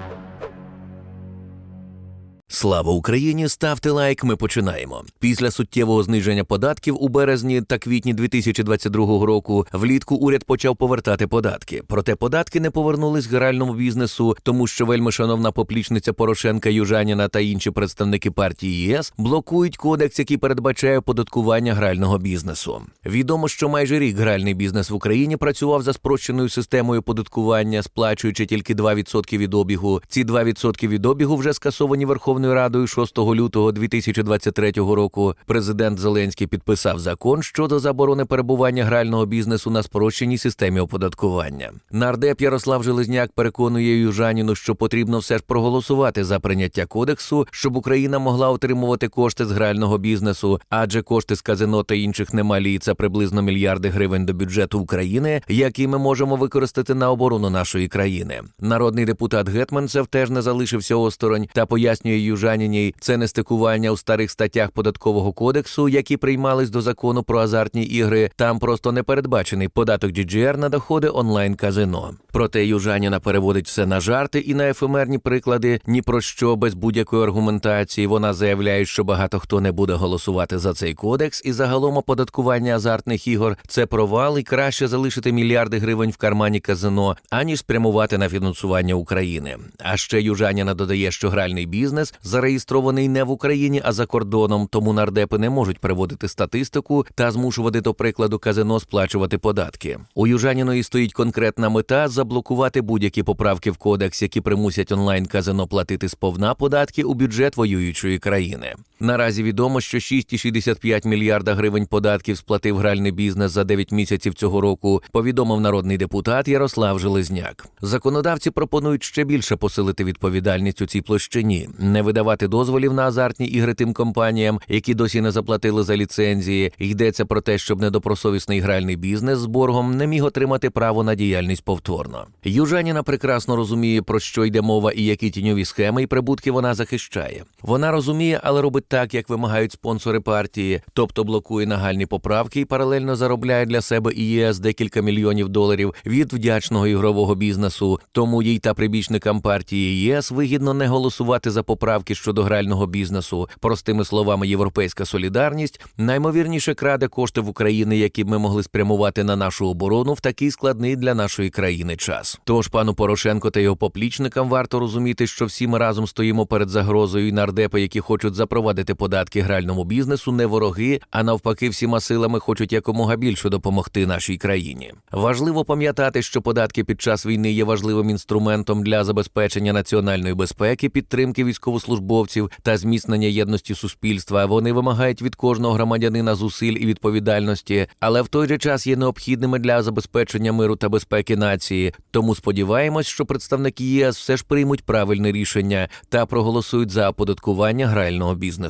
Thank you. Слава Україні! Ставте лайк. Ми починаємо. Після суттєвого зниження податків у березні та квітні 2022 року влітку уряд почав повертати податки. Проте податки не повернулись гральному бізнесу, тому що вельми шановна поплічниця Порошенка Южаніна та інші представники партії ЄС блокують кодекс, який передбачає оподаткування грального бізнесу. Відомо, що майже рік гральний бізнес в Україні працював за спрощеною системою податкування, сплачуючи тільки 2% від обігу. Ці 2% від обігу вже скасовані Верховною Радою 6 лютого 2023 року. Президент Зеленський підписав закон щодо заборони перебування грального бізнесу на спрощеній системі оподаткування. Нардеп Ярослав Железняк переконує Южаніну, що потрібно все ж проголосувати за прийняття кодексу, щоб Україна могла отримувати кошти з грального бізнесу, адже кошти з казино та інших немалі це приблизно мільярди гривень до бюджету України, які ми можемо використати на оборону нашої країни. Народний депутат Гетманцев теж не залишився осторонь та пояснює Южаніній, це не стикування у старих статтях податкового кодексу, які приймались до закону про азартні ігри. Там просто не передбачений податок GGR на доходи онлайн казино. Проте Южаніна переводить все на жарти і на ефемерні приклади. Ні про що без будь-якої аргументації. Вона заявляє, що багато хто не буде голосувати за цей кодекс, і загалом оподаткування азартних ігор це провал, і краще залишити мільярди гривень в кармані казино, аніж спрямувати на фінансування України. А ще Южаніна додає, що гральний бізнес зареєстрований не в Україні, а за кордоном, тому нардепи не можуть приводити статистику та змушувати до прикладу казино сплачувати податки. У Южаніної стоїть конкретна мета заблокувати будь-які поправки в кодекс, які примусять онлайн казино платити сповна податки у бюджет воюючої країни. Наразі відомо, що 6,65 мільярда гривень податків сплатив гральний бізнес за 9 місяців цього року. Повідомив народний депутат Ярослав Железняк. Законодавці пропонують ще більше посилити відповідальність у цій площині, не видавати дозволів на азартні ігри тим компаніям, які досі не заплатили за ліцензії. Йдеться про те, щоб недобросовісний гральний бізнес з боргом не міг отримати право на діяльність повторно. Южаніна прекрасно розуміє, про що йде мова і які тіньові схеми і прибутки вона захищає. Вона розуміє, але робить так, як вимагають спонсори партії, тобто блокує нагальні поправки і паралельно заробляє для себе і ЄС декілька мільйонів доларів від вдячного ігрового бізнесу. Тому їй та прибічникам партії ЄС вигідно не голосувати за поправки щодо грального бізнесу. Простими словами, європейська солідарність наймовірніше краде кошти в Україні, які б ми могли спрямувати на нашу оборону в такий складний для нашої країни час. Тож пану Порошенко та його поплічникам варто розуміти, що всі ми разом стоїмо перед загрозою, і нардепи, які хочуть запровадити податки гральному бізнесу, не вороги, а навпаки, всіма силами хочуть якомога більше допомогти нашій країні. Важливо пам'ятати, що податки під час війни є важливим інструментом для забезпечення національної безпеки, підтримки військовослужбовців та зміцнення єдності суспільства. Вони вимагають від кожного громадянина зусиль і відповідальності, але в той же час є необхідними для забезпечення миру та безпеки нації. Тому сподіваємось, що представники ЄС все ж приймуть правильне рішення та проголосують за оподаткування грального бізнесу.